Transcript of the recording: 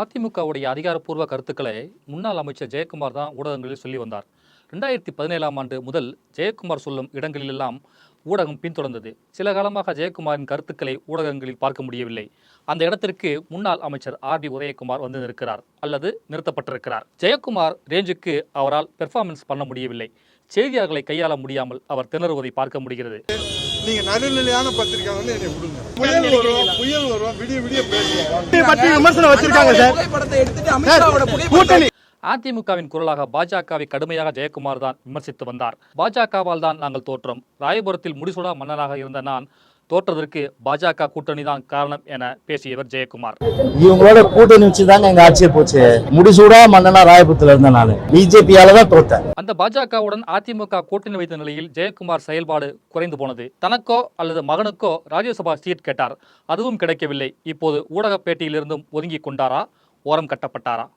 அதிமுகவுடைய அதிகாரப்பூர்வ கருத்துக்களை முன்னாள் அமைச்சர் ஜெயக்குமார் தான் ஊடகங்களில் சொல்லி வந்தார். ரெண்டாயிரத்தி பதினேழாம் ஆண்டு முதல் ஜெயக்குமார் சொல்லும் இடங்களிலெல்லாம் ஊடகம் பின்தொடர்ந்தது. சில காலமாக ஜெயக்குமாரின் கருத்துக்களை ஊடகங்களில் பார்க்க முடியவில்லை. அந்த இடத்திற்கு முன்னாள் அமைச்சர் ஆர் பி உதயகுமார் வந்து நிற்கிறார் அல்லது நிறுத்தப்பட்டிருக்கிறார். ஜெயக்குமார் ரேஞ்சுக்கு அவரால் பெர்ஃபார்மன்ஸ் பண்ண முடியவில்லை. செய்தியாளர்களை கையாள முடியாமல் அவர் திணறுவதை பார்க்க முடிகிறது. நீங்க நடுநிலையான பத்திரிக்கை வந்து என்னை விடுங்க. புயல் வரும் புயல் வரும் விடிய விடிய பேசுவோம் விமர்சனம் வச்சிருக்காங்க சார். கூட்டணி. அதிமுகவின் குரலாக பாஜகவை கடுமையாக ஜெயக்குமார் தான் விமர்சித்து வந்தார். பாஜகவால் தான் நாங்கள் தோற்றோம். ராயபுரத்தில் முடிசூடா மன்னனாக இருந்த நான் தோற்றதற்கு பாஜக கூட்டணி தான் காரணம் என பேசியவர் ஜெயக்குமார். இவங்களோட கூட்டணி வச்சுதாங்க எங்க ஆட்சியே போச்சு. முடிசூடா மன்னனா ராயபுரத்துல இருந்தேன் நானு. பிஜேபியால தான் தோத்தேன். அந்த பாஜகவுடன் அதிமுக கூட்டணி வைத்த நிலையில் ஜெயக்குமார் செயல்பாடு குறைந்து போனது. தனக்கோ அல்லது மகனுக்கோ ராஜ்யசபா சீட் கேட்டார். அதுவும் கிடைக்கவில்லை. இப்போது ஊடக பேட்டியிலிருந்தும் ஒதுங்கி கொண்டாரா? ஓரம் கட்டப்பட்டாரா?